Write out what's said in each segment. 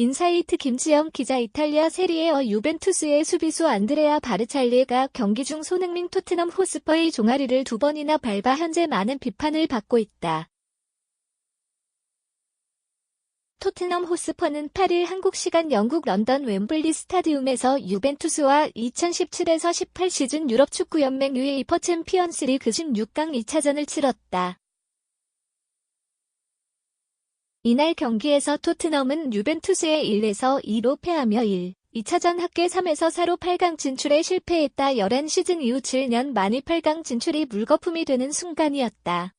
인사이트 김지영 기자 이탈리아 세리에어 유벤투스의 수비수 안드레아 바르찰리가 경기 중 손흥민 토트넘 호스퍼의 종아리를 두 번이나 밟아 현재 많은 비판을 받고 있다. 토트넘 호스퍼는 8일 한국 시간 영국 런던 웸블리 스타디움에서 유벤투스와 2017에서 18 시즌 유럽 축구 연맹 UEFA 챔피언스 리그 16강 2차전을 치렀다. 이날 경기에서 토트넘은 유벤투스에 1에서 2로 패하며 1, 2차전 합계 3에서 4로 8강 진출에 실패했다. 11 시즌 이후 7년 만이 8강 진출이 물거품이 되는 순간이었다.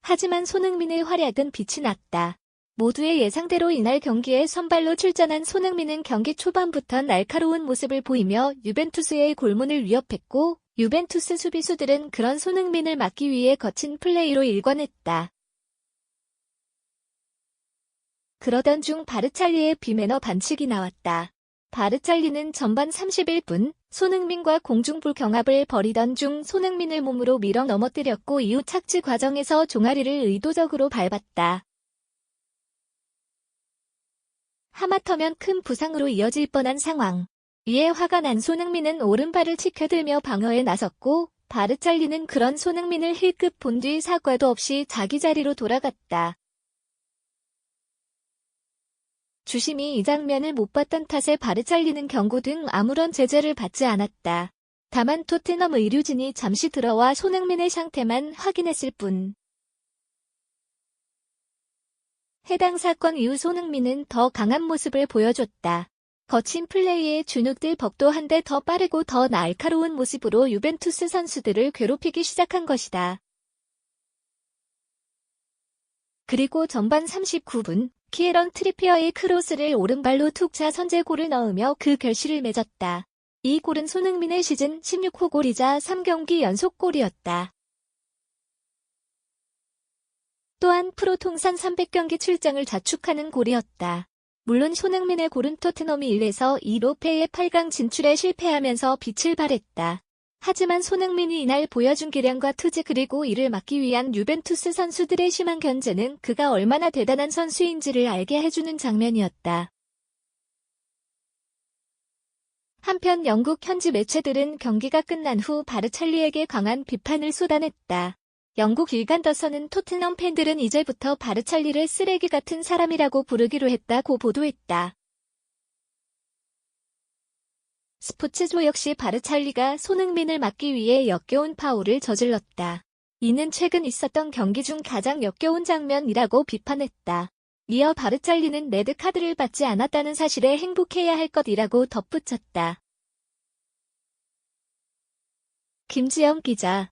하지만 손흥민의 활약은 빛이 났다. 모두의 예상대로 이날 경기에 선발로 출전한 손흥민은 경기 초반부터 날카로운 모습을 보이며 유벤투스의 골문을 위협했고 유벤투스 수비수들은 그런 손흥민을 막기 위해 거친 플레이로 일관했다. 그러던 중 바르찰리의 비매너 반칙이 나왔다. 바르찰리는 전반 31분 손흥민과 공중불 경합을 벌이던 중 손흥민을 몸으로 밀어 넘어뜨렸고 이후 착지 과정에서 종아리를 의도적으로 밟았다. 하마터면 큰 부상으로 이어질 뻔한 상황. 이에 화가 난 손흥민은 오른발을 치켜들며 방어에 나섰고 바르찰리는 그런 손흥민을 힐끗 본 뒤 사과도 없이 자기 자리로 돌아갔다. 주심이 이 장면을 못 봤던 탓에 바르찰리는 경고 등 아무런 제재를 받지 않았다. 다만 토트넘 의료진이 잠시 들어와 손흥민의 상태만 확인했을 뿐. 해당 사건 이후 손흥민은 더 강한 모습을 보여줬다. 거친 플레이에 주눅들 벅도 한대더 빠르고 더 날카로운 모습으로 유벤투스 선수들을 괴롭히기 시작한 것이다. 그리고 전반 39분 키에런 트리피어의 크로스를 오른발로 툭 차 선제골을 넣으며 그 결실을 맺었다. 이 골은 손흥민의 시즌 16호 골이자 3경기 연속 골이었다. 또한 프로 통산 300경기 출장을 자축하는 골이었다. 물론 손흥민의 고른 토트넘이 1에서 2로 패의 8강 진출에 실패하면서 빛을 발했다. 하지만 손흥민이 이날 보여준 기량과 투지 그리고 이를 막기 위한 유벤투스 선수들의 심한 견제는 그가 얼마나 대단한 선수인지를 알게 해주는 장면이었다. 한편 영국 현지 매체들은 경기가 끝난 후 바르찰리에게 강한 비판을 쏟아냈다. 영국 일간 더서는 토트넘 팬들은 이제부터 바르찰리를 쓰레기 같은 사람이라고 부르기로 했다고 보도했다. 스포츠조 역시 바르찰리가 손흥민을 막기 위해 역겨운 파울을 저질렀다. 이는 최근 있었던 경기 중 가장 역겨운 장면이라고 비판했다. 이어 바르찰리는 레드카드를 받지 않았다는 사실에 행복해야 할 것이라고 덧붙였다. 김지영 기자